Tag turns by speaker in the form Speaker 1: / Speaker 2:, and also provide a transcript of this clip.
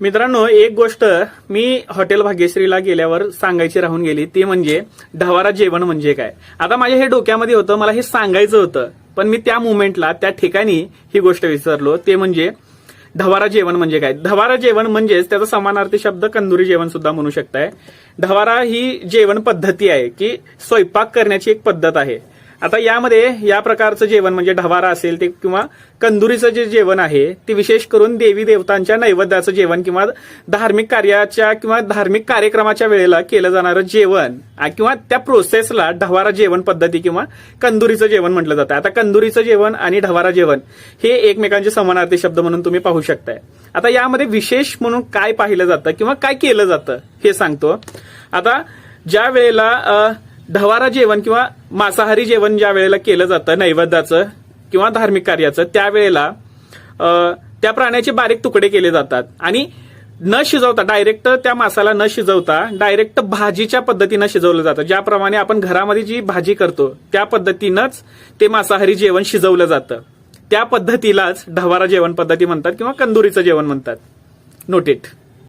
Speaker 1: मित्रांनो एक गोष्ट मी हॉटेल भाग्यश्रीला गेल्यावर सांगायची राहून गेली ती म्हणजे ढवारा जेवण म्हणजे काय? आता माझ्या हे डोक्यामध्ये होतं मला हे सांगायचं होतं पण मी त्या मुमेंटला त्या ठिकाणी ही गोष्ट विसरलो ते म्हणजे ढवारा जेवण म्हणजे काय? ढवारा जेवण म्हणजेच त्याचा समानार्थी शब्द कंदुरी जेवण सुद्धा म्हणू शकताय. ढवारा ही जेवण पद्धती आहे की स्वयंपाक करण्याची एक पद्धत आहे. आता यामध्ये या प्रकारचं जेवण म्हणजे ढवारा असेल ते किंवा कंदुरीचं जे जेवण आहे ते विशेष करून देवी देवतांच्या नैवेद्याचं जेवण किंवा धार्मिक कार्याच्या किंवा धार्मिक कार्यक्रमाच्या वेळेला केलं जाणारं जेवण किंवा त्या प्रोसेसला ढवारा जेवण पद्धती किंवा कंदुरीचं जेवण म्हटलं जातं. आता कंदुरीचं जेवण आणि ढवारा जेवण हे एकमेकांचे समानार्थी शब्द म्हणून तुम्ही पाहू शकताय. आता यामध्ये विशेष म्हणून काय पाहिलं जातं किंवा काय केलं जातं हे सांगतो. आता ज्या वेळेला ढवारा जेवण किंवा मांसाहारी जेवण ज्या वेळेला केलं जातं नैवेद्याचं किंवा धार्मिक कार्याचं त्यावेळेला त्या प्राण्याचे बारीक तुकडे केले जातात. आणि न शिजवता डायरेक्ट त्या मासाला न शिजवता डायरेक्ट भाजीच्या पद्धतीनं शिजवलं जातं. ज्याप्रमाणे आपण घरामध्ये जी भाजी करतो त्या पद्धतीनंच ते मांसाहारी जेवण शिजवलं जातं. त्या पद्धतीलाच ढवारा जेवण पद्धती म्हणतात किंवा कंदुरीचं जेवण म्हणतात. नोटेड